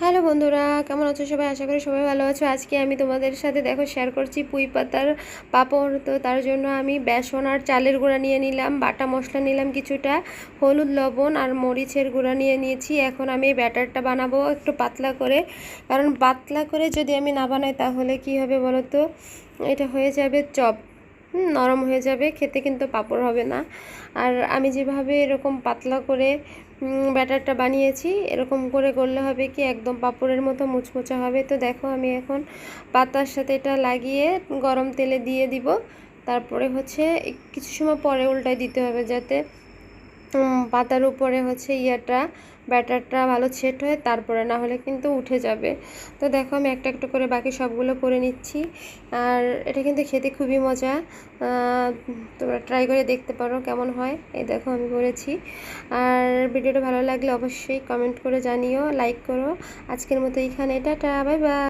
Hello বন্ধুরা, কেমন আছো সবাই? আশা করি সবাই ভালো আছো। আজকে আমি তোমাদের সাথে দেখো শেয়ার করছি পুঁই পাতার পাঁপড়। তো তার জন্য আমি বেসন আর চালের গুঁড়া নিয়ে নিলাম, বাটা মশলা নিলাম কিছুটা, হলুদ, লবণ আর মরিচের গুঁড়া নিয়ে নিয়েছি। এখন আমি এই ব্যাটারটা বানাবো একটু পাতলা করে। কারণ পাতলা করে যদি আমি না বানাই, তাহলে কি হবে বলো তো? এটা হয়ে যাবে চপ। নরম হয়ে যাবে, খেতে কিন্তু পাপড় হবে না। আর আমি যেভাবে এরকম পাতলা করে ব্যাটারটা বানিয়েছি, এরকম করে করলে হবে কি একদম পাপড়ের মতো মুচমুচে হবে। তো দেখো আমি এখন পাতার সাথে এটা লাগিয়ে গরম তেলে দিয়ে দিব। তারপরে হচ্ছে কিছু সময় পরে উল্টায় দিতে হবে যাতে পাতার উপরে হচ্ছে ইয়াটা, ব্যাটারটা ভালো সেট হয় তারপরে না হলে কিন্তু উঠে যাবে। তো দেখো আমি একটা একটা করে বাকি সবগুলো করে নিচ্ছি। আর এটা কিন্তু খেতে খুবই মজা। তোমরা ট্রাই করে দেখতে পারো কেমন হয়। এই দেখো আমি করেছি। আর ভিডিওটা ভালো লাগলে অবশ্যই কমেন্ট করে জানিও লাইক করো। আজকের মতো এইখানে, টাটা বাই বাই